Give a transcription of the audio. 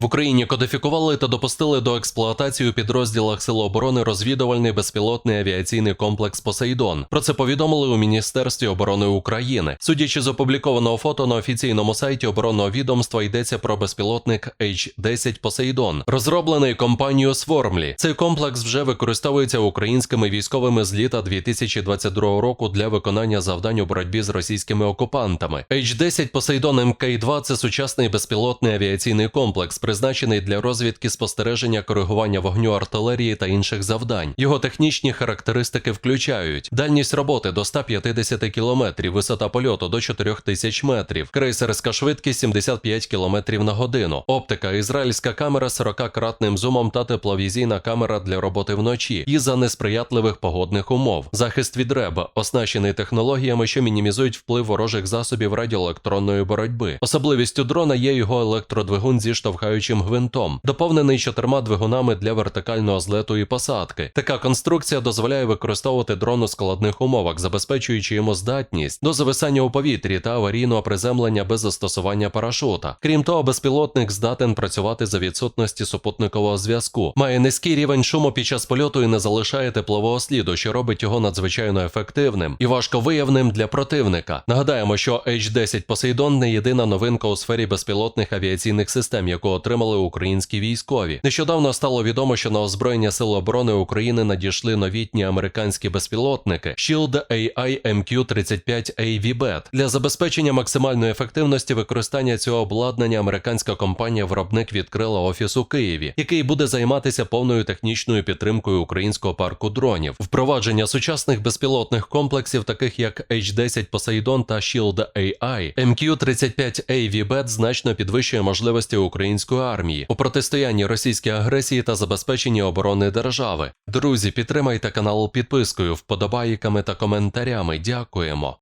В Україні кодифікували та допустили до експлуатації у підрозділах Сил оборони розвідувальний безпілотний авіаційний комплекс Посейдон. Про це повідомили у Міністерстві оборони України. Судячи з опублікованого фото на офіційному сайті оборонного відомства, йдеться про безпілотник H-10 Посейдон, розроблений компанією Свормлі. Цей комплекс вже використовується українськими військовими з літа 2022 року для виконання завдань у боротьбі з російськими окупантами. H-10 Посейдон МК-2 – це сучасний безпілотний авіаційний комплекс, призначений для розвідки спостереження, коригування вогню артилерії та інших завдань. Його технічні характеристики включають дальність роботи до 150 км, висота польоту до 4000 метрів, крейсерська швидкість 75 км на годину, оптика, ізраїльська камера 40-кратним зумом та тепловізійна камера для роботи вночі і за несприятливих погодних умов. Захист від РЕБ, оснащений технологіями, що мінімізують вплив ворожих засобів радіоелектронної боротьби. Особливістю дрона є його електродвигун зі штовхаючим гвинтом, доповнений чотирма двигунами для вертикального злету і посадки. Така конструкція дозволяє використовувати дрон у складних умовах, забезпечуючи йому здатність до зависання у повітрі та аварійного приземлення без застосування парашута. Крім того, безпілотник здатен працювати за відсутності супутникового зв'язку, має низький рівень шуму під час польоту і не залишає теплового сліду, що робить його надзвичайно ефективним і важко виявним для противника. Нагадаємо, що H-10 Посейдон не єдина новинка у сфері безпілотних авіаційних систем, яку отримали українські військові. Нещодавно стало відомо, що на озброєння Сил оборони України надійшли новітні американські безпілотники Shield AI MQ-35A VBET. Для забезпечення максимальної ефективності використання цього обладнання американська компанія-виробник відкрила офіс у Києві, який буде займатися повною технічною підтримкою українського парку дронів. Впровадження сучасних безпілотних комплексів, таких як H-10 Poseidon та Shield AI, MQ-35A VBET значно підвищує можливості української армії у протистоянні російській агресії та забезпеченні оборони держави. Друзі, підтримайте канал підпискою, вподобайками та коментарями. Дякуємо.